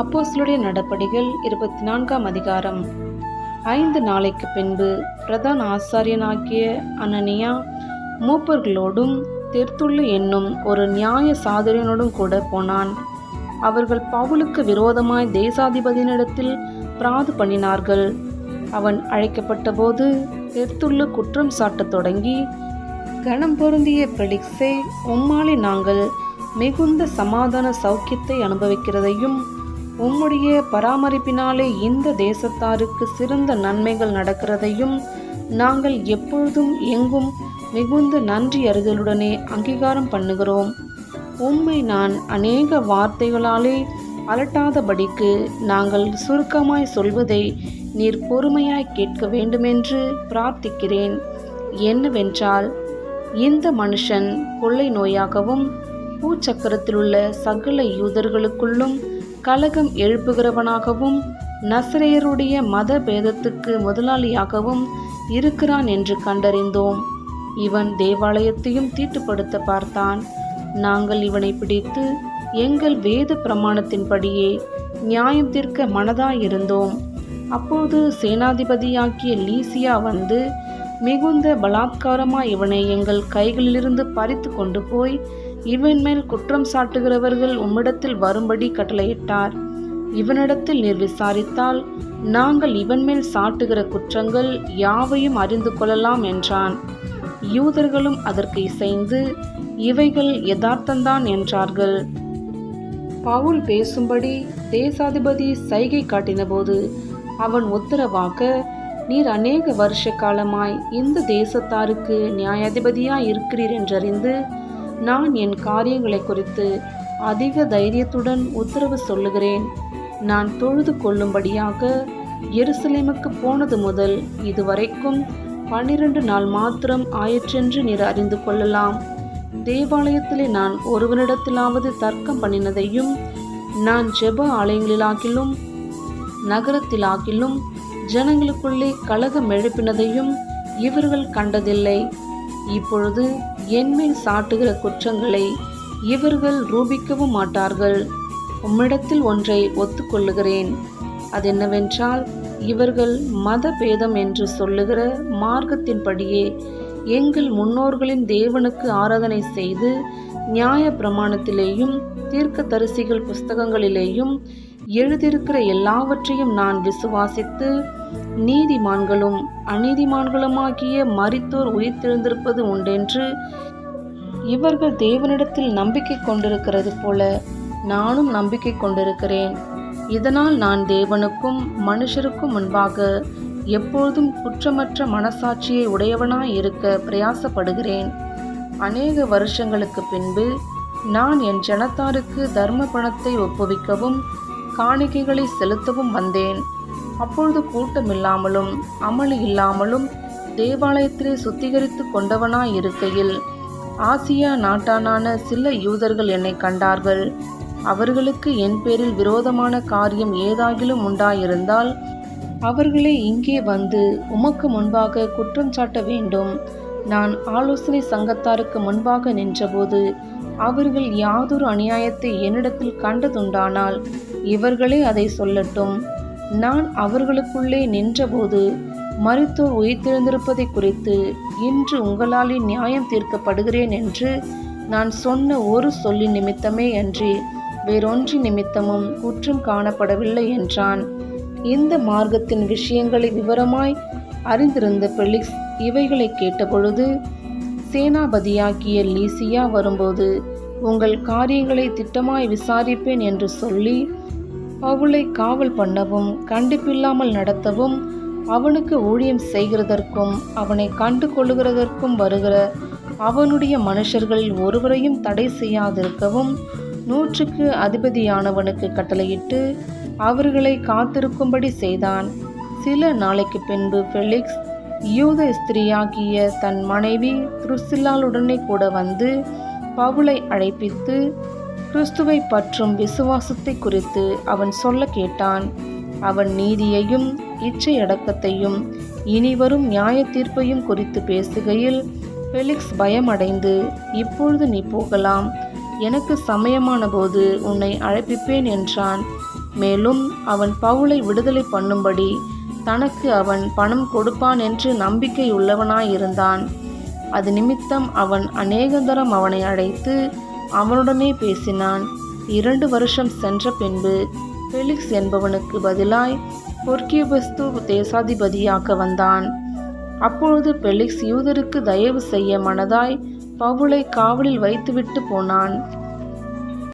அப்போஸ்தலருடைய நடபடிகள் இருபத்தி நான்காம் அதிகாரம். ஐந்து நாளைக்கு பின்பு பிரதான ஆசாரியனாகிய அனனியா மூப்பர்களோடும் தெர்த்துள்ளு என்னும் ஒரு நியாய சாதரியனோடும் கூட போனான். அவர்கள் பவுலுக்கு விரோதமாய் தேசாதிபதியினிடத்தில் பிராது பண்ணினார்கள். அவன் அழைக்கப்பட்டபோது தெர்த்துள்ளு குற்றம் சாட்டத் தொடங்கி கணம் பொருந்திய பெலிக்ஸே உம்மாலே நாங்கள் மிகுந்த சமாதான சௌக்கியத்தை அனுபவிக்கிறதையும் உம்முடைய பராமரிப்பினாலே இந்த தேசத்தாருக்கு சிறந்த நன்மைகள் நடக்கிறதையும் நாங்கள் எப்பொழுதும் எங்கும் மிகுந்த நன்றி அறிதலுடனே அங்கீகாரம் பண்ணுகிறோம். உம்மை நான் அநேக வார்த்தைகளாலே அலட்டாதபடிக்கு நாங்கள் சுருக்கமாய் சொல்வதை நீர் பொறுமையாய் கேட்க வேண்டுமென்று பிரார்த்திக்கிறேன். என்னவென்றால் இந்த மனுஷன் கொள்ளை நோயாகவும் பூச்சக்கரத்திலுள்ள சகல யூதர்களுக்குள்ளும் கலகம் எழுப்புகிறவனாகவும் நசரேயருடைய மத பேதத்துக்கு முதலாளியாகவும் இருக்கிறான் என்று கண்டறிந்தோம். இவன் தேவாலயத்தையும் தீட்டுப்படுத்த பார்த்தான். நாங்கள் இவனை பிடித்து எங்கள் வேத பிரமாணத்தின்படியே நியாயம் தீர்க்க மனதாயிருந்தோம். அப்போது சேனாதிபதியாக்கிய லீசியா வந்து மிகுந்த பலாத்காரமாக இவனை எங்கள் கைகளிலிருந்து பறித்து கொண்டு போய் இவன் மேல் குற்றம் சாட்டுகிறவர்கள் உம்மிடத்தில் வரும்படி கட்டளையிட்டார். இவனிடத்தில் நீர் விசாரித்தால் நாங்கள் இவன் மேல் சாட்டுகிற குற்றங்கள் யாவையும் அறிந்து கொள்ளலாம் என்றான். யூதர்களும் அதற்கு இசைந்து இவைகள் யதார்த்தந்தான் என்றார்கள். பவுல் பேசும்படி தேசாதிபதி சைகை காட்டினபோது அவன் உத்தரவாக்க நீர் அநேக வருஷ காலமாய் இந்த தேசத்தாருக்கு நியாயாதிபதியாய் இருக்கிறீர் என்றறிந்து நான் என் காரியங்களை குறித்து அதிக தைரியத்துடன் உத்தரவு சொல்லுகிறேன். நான் தொழுது கொள்ளும்படியாக எருசலேமுக்கு போனது முதல் இதுவரைக்கும் பன்னிரண்டு நாள் மாத்திரம் ஆயிற்றென்று நீர் அறிந்து கொள்ளலாம். தேவாலயத்திலே நான் ஒருவனிடத்திலாவது தர்க்கம் பண்ணினதையும் நான் ஜெப ஆலயங்களிலாகிலும் நகரத்திலாகிலும் ஜனங்களுக்குள்ளே கழகம் எழுப்பினதையும் இவர்கள் கண்டதில்லை. இப்பொழுது என்மேல் சாட்டுகிற குற்றங்களை இவர்கள் ரூபிக்கவும் மாட்டார்கள். உம்மிடத்தில் ஒன்றை ஒத்துக்கொள்ளுகிறேன். அதென்னவென்றால் இவர்கள் மத பேதம் என்று சொல்லுகிற மார்க்கத்தின்படியே எங்கள் முன்னோர்களின் தேவனுக்கு ஆராதனை செய்து நியாய பிரமாணத்திலேயும் தீர்க்க தரிசிகள் புஸ்தகங்களிலேயும் எழுதியிருக்கிற எல்லாவற்றையும் நான் விசுவாசித்து நீதிமான்களும் அநீதிமான்களுமாகிய மரித்தோர் உயிர்த்தெழுந்திருப்பது உண்டென்று இவர்கள் தேவனிடத்தில் நம்பிக்கை கொண்டிருக்கிறது போல நானும் நம்பிக்கை கொண்டிருக்கிறேன். இதனால் நான் தேவனுக்கும் மனுஷருக்கும் முன்பாக எப்பொழுதும் குற்றமற்ற மனசாட்சியை உடையவனாய் இருக்க பிரயாசப்படுகிறேன். அநேக வருஷங்களுக்கு பின்பு நான் என் ஜனத்தாருக்கு தர்ம பணத்தை ஒப்புவிக்கவும் காணிக்கைகளை செலுத்தவும் வந்தேன். அப்பொழுது கூட்டம் இல்லாமலும் அமளி இல்லாமலும் தேவாலயத்திலே சுத்திகரித்து கொண்டவனாய் இருக்கையில் ஆசியா நாட்டானான சில யூதர்கள் என்னை கண்டார்கள். அவர்களுக்கு என் பேரில் விரோதமான காரியம் ஏதாகிலும் உண்டாயிருந்தால் அவர்களே இங்கே வந்து உமக்கு முன்பாக குற்றம் சாட்ட வேண்டும். நான் ஆலோசனை சங்கத்தாருக்கு முன்பாக நின்றபோது அவர்கள் யாதொரு அநியாயத்தை என்னிடத்தில் கண்டதுண்டானால் இவர்களே அதை சொல்லட்டும். நான் அவர்களுக்குள்ளே நின்றபோது மருத்துவர் உயிர்த்தெழுந்திருப்பதை குறித்து இன்று உங்களாலே நியாயம் தீர்க்கப்படுகிறேன் என்று நான் சொன்ன ஒரு சொல்லி நிமித்தமே அன்றி வேறொன்றி நிமித்தமும் குற்றம் காணப்படவில்லை என்றான். இந்த மார்க்கத்தின் விஷயங்களை விவரமாய் அறிந்திருந்த பெலிக்ஸ் இவைகளை கேட்டபொழுது சேனாபதியாகிய லீசியா வரும்போது உங்கள் காரியங்களை திட்டமாய் விசாரிப்பேன் என்று சொல்லி பவுலை காவல் பண்ணவும் கண்டிப்பில்லாமல் நடத்தவும் அவனுக்கு ஊழியம் செய்கிறதற்கும் அவனை கண்டு கொள்ளுகிறதற்கும் வருகிற அவனுடைய மனுஷர்களில் ஒருவரையும் தடை செய்யாதிருக்கவும் நூற்றுக்கு அதிபதியானவனுக்கு கட்டளையிட்டு அவர்களை காத்திருக்கும்படி செய்தான். சில நாளைக்கு பின்பு ஃபெலிக்ஸ் யூத ஸ்திரியாகிய தன் மனைவி துருசில்லாளுடனே கூட வந்து பவுலை அழைப்பித்து கிறிஸ்துவை பற்றும் விசுவாசத்தை குறித்து அவன் சொல்ல கேட்டான். அவன் நீதியையும் இச்சையடக்கத்தையும் இனிவரும் நியாய தீர்ப்பையும் குறித்து பேசுகையில் ஃபெலிக்ஸ் பயமடைந்து இப்பொழுது நீ போகலாம். எனக்கு சமயமான போது உன்னை அழைப்பிப்பேன் என்றான். மேலும் அவன் பவுலை விடுதலை பண்ணும்படி தனக்கு அவன் பணம் கொடுப்பான் என்று நம்பிக்கையுள்ளவனாயிருந்தான். அது நிமித்தம் அவன் அநேகந்தரம் அவனை அழைத்து அவனுடனே பேசினான். இரண்டு வருஷம் சென்ற பின்பு பெலிக்ஸ் என்பவனுக்கு பதிலாய் பொர்க்கியபஸ்து தேசாதிபதியாக வந்தான். அப்பொழுது பெலிக்ஸ் யூதருக்கு தயவு செய்ய மனதாய் பவுலை காவலில் வைத்துவிட்டு போனான்.